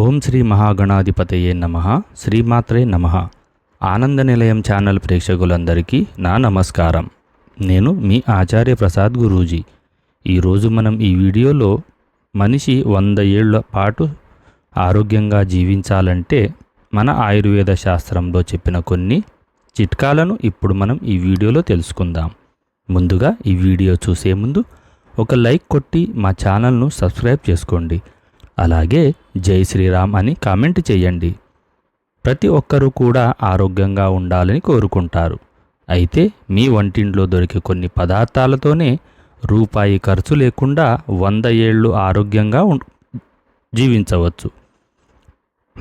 ఓం శ్రీ మహాగణాధిపతయే నమ శ్రీమాత్రే నమ. ఆనంద నిలయం ఛానల్ ప్రేక్షకులందరికీ నా నమస్కారం. నేను మీ ఆచార్య ప్రసాద్ గురూజీ. ఈరోజు మనం ఈ వీడియోలో మనిషి వంద ఏళ్ళ పాటు ఆరోగ్యంగా జీవించాలంటే మన ఆయుర్వేద శాస్త్రంలో చెప్పిన కొన్ని చిట్కాలను ఇప్పుడు మనం ఈ వీడియోలో తెలుసుకుందాం. ముందుగా ఈ వీడియో చూసే ముందు ఒక లైక్ కొట్టి మా ఛానల్ను సబ్స్క్రైబ్ చేసుకోండి. అలాగే జై శ్రీరామ్ అని కామెంట్ చేయండి. ప్రతి ఒక్కరూ కూడా ఆరోగ్యంగా ఉండాలని కోరుకుంటారు. అయితే మీ వంటింట్లో దొరికే కొన్ని పదార్థాలతోనే రూపాయి ఖర్చు లేకుండా వంద ఏళ్ళు ఆరోగ్యంగా ఉం- జీవించవచ్చు.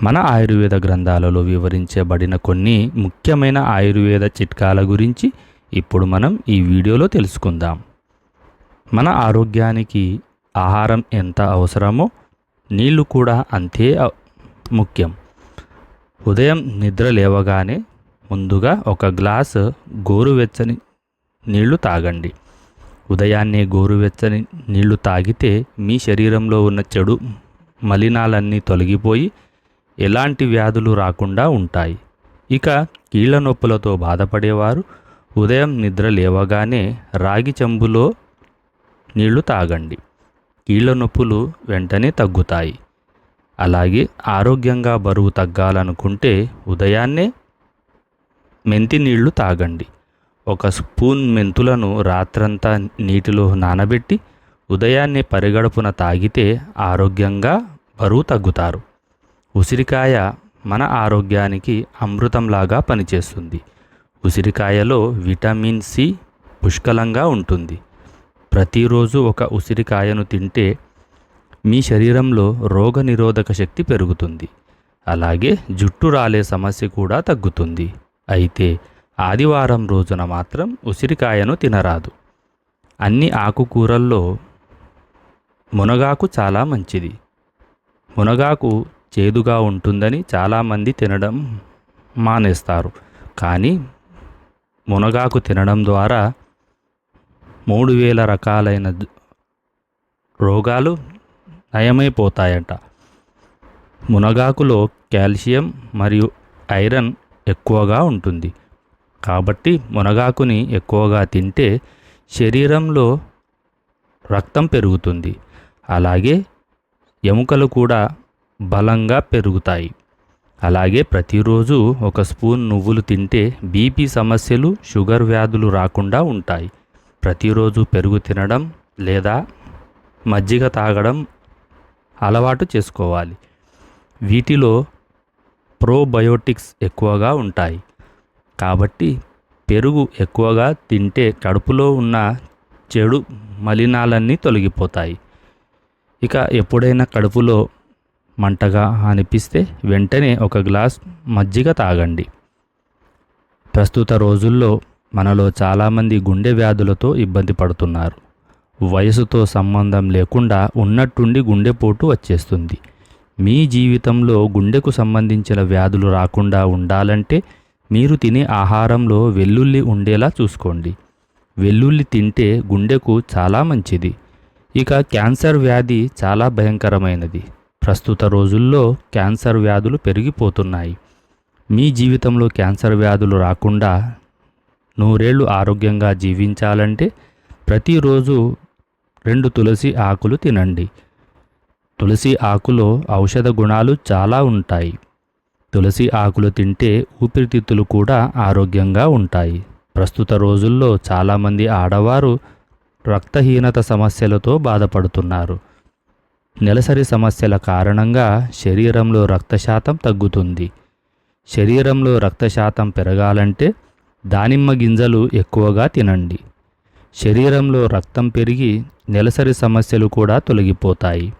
మన ఆయుర్వేద గ్రంథాలలో వివరించబడిన కొన్ని ముఖ్యమైన ఆయుర్వేద చిట్కాల గురించి ఇప్పుడు మనం ఈ వీడియోలో తెలుసుకుందాం. మన ఆరోగ్యానికి ఆహారం ఎంత అవసరమో నీళ్ళు కూడా అంతే ముఖ్యం. ఉదయం నిద్ర లేవగానే ముందుగా ఒక గ్లాసు గోరువెచ్చని నీళ్ళు తాగండి. ఉదయాన్నే గోరువెచ్చని నీళ్ళు తాగితే మీ శరీరంలో ఉన్న చెడు మలినాలన్నీ తొలగిపోయి ఎలాంటి వ్యాధులు రాకుండా ఉంటాయి. ఇక కీళ్ళ నొప్పులతో బాధపడేవారు ఉదయం నిద్ర లేవగానే రాగి చెంబులో నీళ్ళు తాగండి. కీళ్ళ నొప్పులు వెంటనే తగ్గుతాయి. అలాగే ఆరోగ్యంగా బరువు తగ్గాలనుకుంటే ఉదయాన్నే మెంతి నీళ్ళు తాగండి. ఒక స్పూన్ మెంతులను రాత్రంతా నీటిలో నానబెట్టి ఉదయాన్నే పరిగడుపున తాగితే ఆరోగ్యంగా బరువు తగ్గుతారు. ఉసిరికాయ మన ఆరోగ్యానికి అమృతంలాగా పనిచేస్తుంది. ఉసిరికాయలో విటమిన్ సి పుష్కలంగా ఉంటుంది. ప్రతిరోజు ఒక ఉసిరికాయను తింటే మీ శరీరంలో రోగనిరోధక శక్తి పెరుగుతుంది. అలాగే జుట్టు రాలే సమస్య కూడా తగ్గుతుంది. అయితే ఆదివారం రోజున మాత్రం ఉసిరికాయను తినరాదు. అన్ని ఆకుకూరల్లో మునగాకు చాలా మంచిది. మునగాకు చేదుగా ఉంటుందని చాలామంది తినడం మానేస్తారు. కానీ మునగాకు తినడం ద్వారా మూడు వేల రకాలైన రోగాలు నయమైపోతాయట. మునగాకులో కాల్షియం మరియు ఐరన్ ఎక్కువగా ఉంటుంది. కాబట్టి మునగాకుని ఎక్కువగా తింటే శరీరంలో రక్తం పెరుగుతుంది. అలాగే ఎముకలు కూడా బలంగా పెరుగుతాయి. అలాగే ప్రతిరోజు ఒక స్పూన్ నువ్వులు తింటే బీపీ సమస్యలు షుగర్ వ్యాధులు రాకుండా ఉంటాయి. ప్రతిరోజు పెరుగు తినడం లేదా మజ్జిగ తాగడం అలవాటు చేసుకోవాలి. వీటిలో ప్రోబయోటిక్స్ ఎక్కువగా ఉంటాయి. కాబట్టి పెరుగు ఎక్కువగా తింటే కడుపులో ఉన్న చెడు మలినాలన్నీ తొలగిపోతాయి. ఇక ఎప్పుడైనా కడుపులో మంటగా అనిపిస్తే వెంటనే ఒక గ్లాస్ మజ్జిగ తాగండి. ప్రస్తుత రోజుల్లో మనలో చాలామంది గుండె వ్యాధులతో ఇబ్బంది పడుతున్నారు. వయసుతో సంబంధం లేకుండా ఉన్నట్టుండి గుండెపోటు వచ్చేస్తుంది. మీ జీవితంలో గుండెకు సంబంధించిన వ్యాధులు రాకుండా ఉండాలంటే మీరు తినే ఆహారంలో వెల్లుల్లి ఉండేలా చూసుకోండి. వెల్లుల్లి తింటే గుండెకు చాలా మంచిది. ఇక క్యాన్సర్ వ్యాధి చాలా భయంకరమైనది. ప్రస్తుత రోజుల్లో క్యాన్సర్ వ్యాధులు పెరిగిపోతున్నాయి. మీ జీవితంలో క్యాన్సర్ వ్యాధులు రాకుండా నూరేళ్ళు ఆరోగ్యంగా జీవించాలంటే ప్రతిరోజు రెండు తులసి ఆకులు తినండి. తులసి ఆకులో ఔషధ గుణాలు చాలా ఉంటాయి. తులసి ఆకులు తింటే ఊపిరితిత్తులు కూడా ఆరోగ్యంగా ఉంటాయి. ప్రస్తుత రోజుల్లో చాలామంది ఆడవారు రక్తహీనత సమస్యలతో బాధపడుతున్నారు. నెలసరి సమస్యల కారణంగా శరీరంలో రక్తశాతం తగ్గుతుంది. శరీరంలో రక్తశాతం పెరగాలంటే దానిమ్మ గింజలు ఎక్కువగా తినండి. శరీరంలో రక్తం పెరిగి నెలసరి సమస్యలు కూడా తొలగిపోతాయి.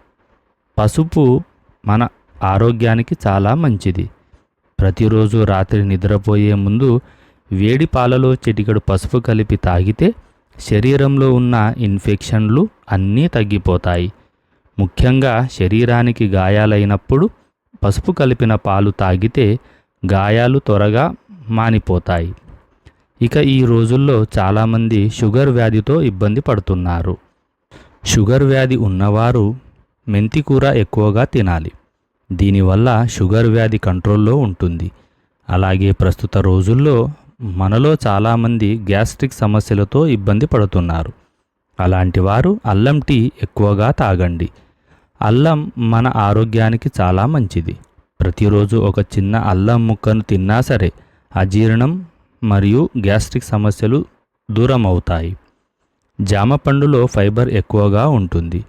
పసుపు మన ఆరోగ్యానికి చాలా మంచిది. ప్రతిరోజు రాత్రి నిద్రపోయే ముందు వేడి పాలలో చిటికెడు పసుపు కలిపి తాగితే శరీరంలో ఉన్న ఇన్ఫెక్షన్లు అన్నీ తగ్గిపోతాయి. ముఖ్యంగా శరీరానికి గాయాలైనప్పుడు పసుపు కలిపిన పాలు తాగితే గాయాలు త్వరగా మానిపోతాయి. ఇక ఈ రోజుల్లో చాలామంది షుగర్ వ్యాధితో ఇబ్బంది పడుతున్నారు. షుగర్ వ్యాధి ఉన్నవారు మెంతి కూర ఎక్కువగా తినాలి. దీనివల్ల షుగర్ వ్యాధి కంట్రోల్లో ఉంటుంది. అలాగే ప్రస్తుత రోజుల్లో మనలో చాలామంది గ్యాస్ట్రిక్ సమస్యలతో ఇబ్బంది పడుతున్నారు. అలాంటి వారు అల్లం టీ ఎక్కువగా తాగండి. అల్లం మన ఆరోగ్యానికి చాలా మంచిది. ప్రతిరోజు ఒక చిన్న అల్లం ముక్కను తిన్నా సరే అజీర్ణం మరియు గ్యాస్ట్రిక్ సమస్యలు దూరం అవుతాయి జామ పండులో ఫైబర్ ఎక్కువగా ఉంటుంది.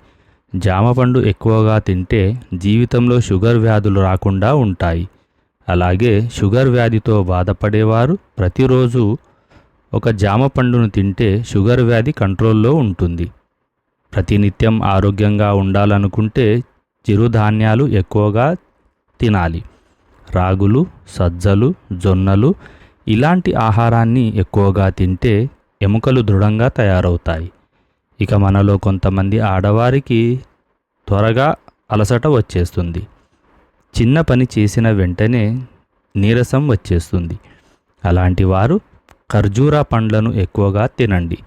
జామ పండు ఎక్కువగా తింటే జీవితంలో షుగర్ వ్యాధులు రాకుండా ఉంటాయి. అలాగే షుగర్ వ్యాధితో బాధపడేవారు ప్రతిరోజు ఒక జామ పండును తింటే షుగర్ వ్యాధి కంట్రోల్లో ఉంటుంది. ప్రతినిత్యం ఆరోగ్యంగా ఉండాలనుకుంటే చిరుధాన్యాలు ఎక్కువగా తినాలి. రాగులు సజ్జలు జొన్నలు ఇలాంటి ఆహారాన్ని ఎక్కువగా తింటే ఎముకలు దృఢంగా తయారవుతాయి. ఇక మనలో కొంతమంది ఆడవారికి త్వరగా అలసట వచ్చేస్తుంది. చిన్న పని చేసిన వెంటనే నీరసం వచ్చేస్తుంది. అలాంటి వారు ఖర్జూరా పండ్లను ఎక్కువగా తినండి.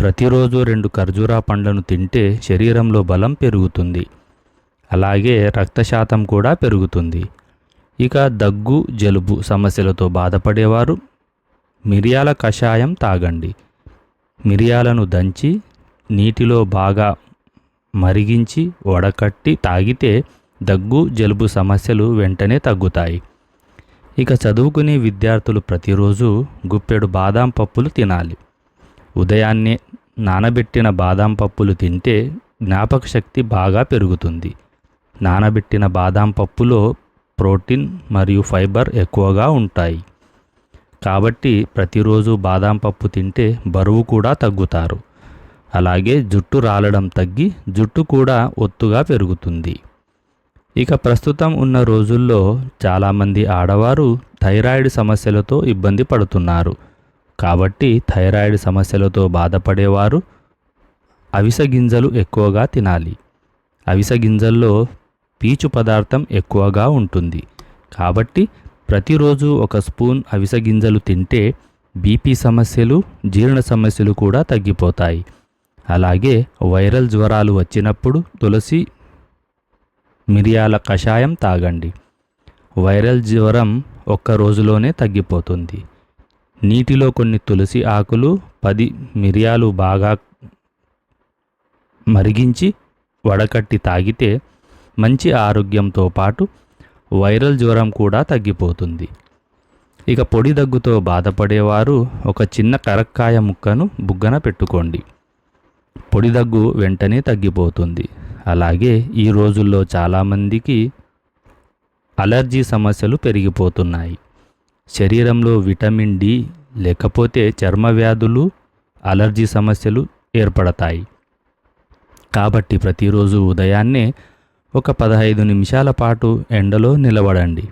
ప్రతిరోజు రెండు ఖర్జూరా పండ్లను తింటే శరీరంలో బలం పెరుగుతుంది. అలాగే రక్తశాతం కూడా పెరుగుతుంది. ఇక దగ్గు జలుబు సమస్యలతో బాధపడేవారు. మిరియాల కషాయం తాగండి. మిరియాలను దంచి నీటిలో బాగా మరిగించి వడకట్టి తాగితే దగ్గు జలుబు సమస్యలు వెంటనే తగ్గుతాయి. ఇక చదువుకునే విద్యార్థులు ప్రతిరోజు గుప్పెడు బాదాం పప్పులు తినాలి. ఉదయాన్నే నానబెట్టిన బాదాం పప్పులు తింటే జ్ఞాపక శక్తి బాగా పెరుగుతుంది. నానబెట్టిన బాదాం పప్పులో ప్రోటీన్ మరియు ఫైబర్ ఎక్కువగా ఉంటాయి. కాబట్టి ప్రతిరోజు బాదాం పప్పు తింటే బరువు కూడా తగ్గుతారు. అలాగే జుట్టు రాలడం తగ్గి జుట్టు కూడా ఒత్తుగా పెరుగుతుంది. ఇక ప్రస్తుతం ఉన్న రోజుల్లో చాలామంది ఆడవారు థైరాయిడ్ సమస్యలతో ఇబ్బంది పడుతున్నారు. కాబట్టి థైరాయిడ్ సమస్యలతో బాధపడేవారు అవిసె గింజలు ఎక్కువగా తినాలి. అవిసె గింజల్లో పీచు పదార్థం ఎక్కువగా ఉంటుంది. కాబట్టి ప్రతిరోజు ఒక స్పూన్ అవిసె గింజలు తింటే బీపీ సమస్యలు జీర్ణ సమస్యలు కూడా తగ్గిపోతాయి. అలాగే వైరల్ జ్వరాలు వచ్చినప్పుడు తులసి మిరియాల కషాయం తాగండి. వైరల్ జ్వరం ఒక్క రోజులోనే తగ్గిపోతుంది. నీటిలో కొన్ని తులసి ఆకులు పది మిరియాలు బాగా మరిగించి వడకట్టి తాగితే మంచి ఆరోగ్యంతో పాటు వైరల్ జ్వరం కూడా తగ్గిపోతుంది. ఇక పొడి దగ్గుతో బాధపడేవారు ఒక చిన్న కరక్కాయ ముక్కను బుగ్గన పెట్టుకోండి. పొడి దగ్గు వెంటనే తగ్గిపోతుంది. అలాగే ఈ రోజుల్లో చాలామందికి అలర్జీ సమస్యలు పెరిగిపోతున్నాయి. శరీరంలో విటమిన్ డి లేకపోతే చర్మ వ్యాధులు అలర్జీ సమస్యలు ఏర్పడతాయి. కాబట్టి ప్రతిరోజు ఉదయాన్నే ఒక పదహైదు నిమిషాల పాటు ఎండలో నిలబడండి.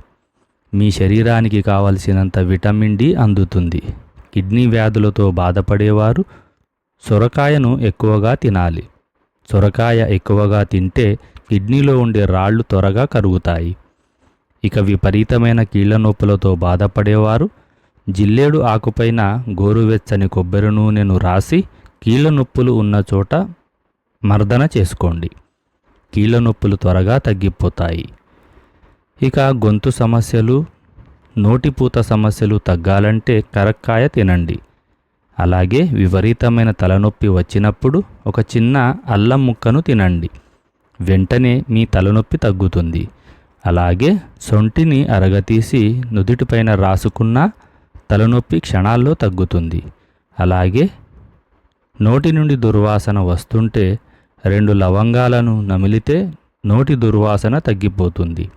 మీ శరీరానికి కావలసినంత విటమిన్ డి అందుతుంది. కిడ్నీ వ్యాధులతో బాధపడేవారు సొరకాయను ఎక్కువగా తినాలి. సొరకాయ ఎక్కువగా తింటే కిడ్నీలో ఉండే రాళ్ళు త్వరగా కరుగుతాయి. ఇక విపరీతమైన కీళ్ళ నొప్పులతో బాధపడేవారు జిల్లేడు ఆకుపైన గోరువెచ్చని కొబ్బరి నూనెను రాసి కీళ్ళ నొప్పులు ఉన్న చోట మర్దన చేసుకోండి. కీళ్ళ నొప్పులు త్వరగా తగ్గిపోతాయి. ఇక గొంతు సమస్యలు నోటిపూత సమస్యలు తగ్గాలంటే కరక్కాయ తినండి. అలాగే విపరీతమైన తలనొప్పి వచ్చినప్పుడు ఒక చిన్న అల్లం ముక్కను తినండి. వెంటనే మీ తలనొప్పి తగ్గుతుంది. అలాగే సొంటిని అరగతీసి నుదుటిపైన రాసుకున్న తలనొప్పి క్షణాల్లో తగ్గుతుంది. అలాగే నోటి నుండి దుర్వాసన వస్తుంటే రెండు లవంగాలను నమిలితే నోటి దుర్వాసన తగ్గిపోతుంది.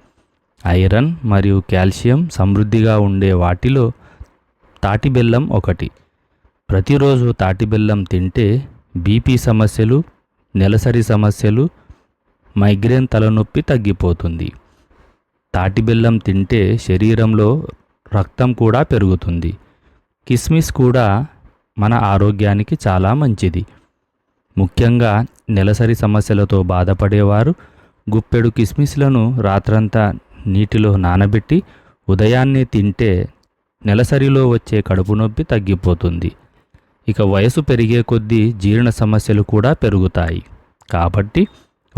ఐరన్ మరియు కాల్షియం సమృద్ధిగా ఉండే వాటిలో తాటిబెల్లం ఒకటి. ప్రతిరోజు తాటిబెల్లం తింటే బీపీ సమస్యలు నెలసరి సమస్యలు మైగ్రేన్ తలనొప్పి తగ్గిపోతుంది. తాటిబెల్లం తింటే శరీరంలో రక్తం కూడా పెరుగుతుంది. కిస్మిస్ కూడా మన ఆరోగ్యానికి చాలా మంచిది. ముఖ్యంగా నెలసరి సమస్యలతో బాధపడేవారు గుప్పెడు కిస్మిస్లను రాత్రంతా నీటిలో నానబెట్టి ఉదయాన్నే తింటే నెలసరిలో వచ్చే కడుపు నొప్పి తగ్గిపోతుంది. ఇక వయసు పెరిగే కొద్దీ జీర్ణ సమస్యలు కూడా పెరుగుతాయి. కాబట్టి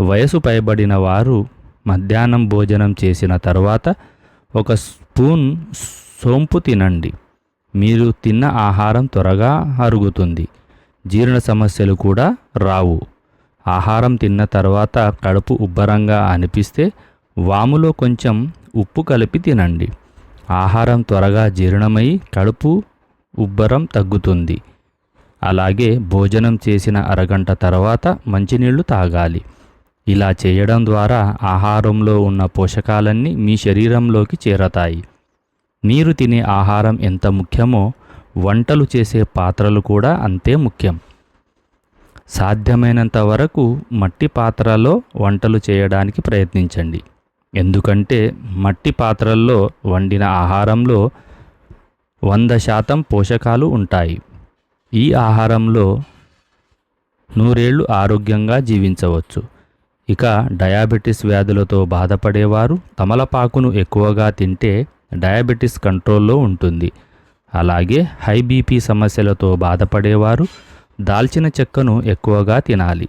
వయసు పైబడిన వారు మధ్యాహ్నం భోజనం చేసిన తర్వాత ఒక స్పూన్ సోంపు తినండి. మీరు తిన్న ఆహారం త్వరగా అరుగుతుంది. జీర్ణ సమస్యలు కూడా రావు. ఆహారం తిన్న తర్వాత కడుపు ఉబ్బరంగా అనిపిస్తే వాములో కొంచెం ఉప్పు కలిపి తినండి. ఆహారం త్వరగా జీర్ణమై కడుపు ఉబ్బరం తగ్గుతుంది. అలాగే భోజనం చేసిన అరగంట తర్వాత మంచినీళ్ళు తాగాలి. ఇలా చేయడం ద్వారా ఆహారంలో ఉన్న పోషకాలన్నీ మీ శరీరంలోకి చేరతాయి. మీరు తినే ఆహారం ఎంత ముఖ్యమో వంటలు చేసే పాత్రలు కూడా అంతే ముఖ్యం. సాధ్యమైనంత వరకు మట్టి పాత్రలో వంటలు చేయడానికి ప్రయత్నించండి. ఎందుకంటే మట్టి పాత్రల్లో వండిన ఆహారంలో వంద శాతం పోషకాలు ఉంటాయి. ఈ ఆహారంలో నూరేళ్ళు ఆరోగ్యంగా జీవించవచ్చు. ఇక డయాబెటీస్ వ్యాధులతో బాధపడేవారు తమలపాకును ఎక్కువగా తింటే డయాబెటిస్ కంట్రోల్లో ఉంటుంది. అలాగే హై బీపీ సమస్యలతో బాధపడేవారు దాల్చిన చెక్కను ఎక్కువగా తినాలి.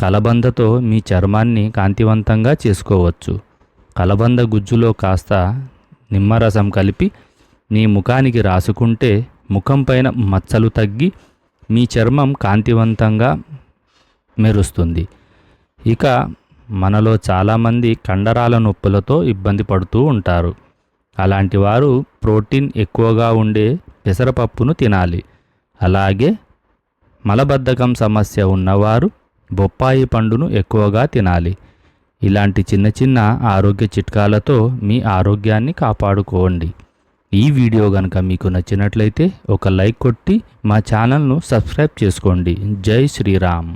కలబందతో మీ చర్మాన్ని కాంతివంతంగా చేసుకోవచ్చు. కలబంద గుజ్జులో కాస్త నిమ్మరసం కలిపి మీ ముఖానికి రాసుకుంటే ముఖం పైన మచ్చలు తగ్గి మీ చర్మం కాంతివంతంగా మెరుస్తుంది. ఇక మనలో చాలామంది కండరాల నొప్పులతో ఇబ్బంది పడుతూ ఉంటారు. అలాంటి వారు ప్రోటీన్ ఎక్కువగా ఉండే పెసరపప్పును తినాలి. అలాగే మలబద్ధకం సమస్య ఉన్నవారు బొప్పాయి పండును ఎక్కువగా తినాలి. ఇలాంటి చిన్న చిన్న ఆరోగ్య చిట్కాలతో మీ ఆరోగ్యాన్ని కాపాడుకోండి. ఈ వీడియో కనుక మీకు నచ్చినట్లయితే ఒక లైక్ కొట్టి మా ఛానల్ను సబ్స్క్రైబ్ చేసుకోండి. జై శ్రీరామ్.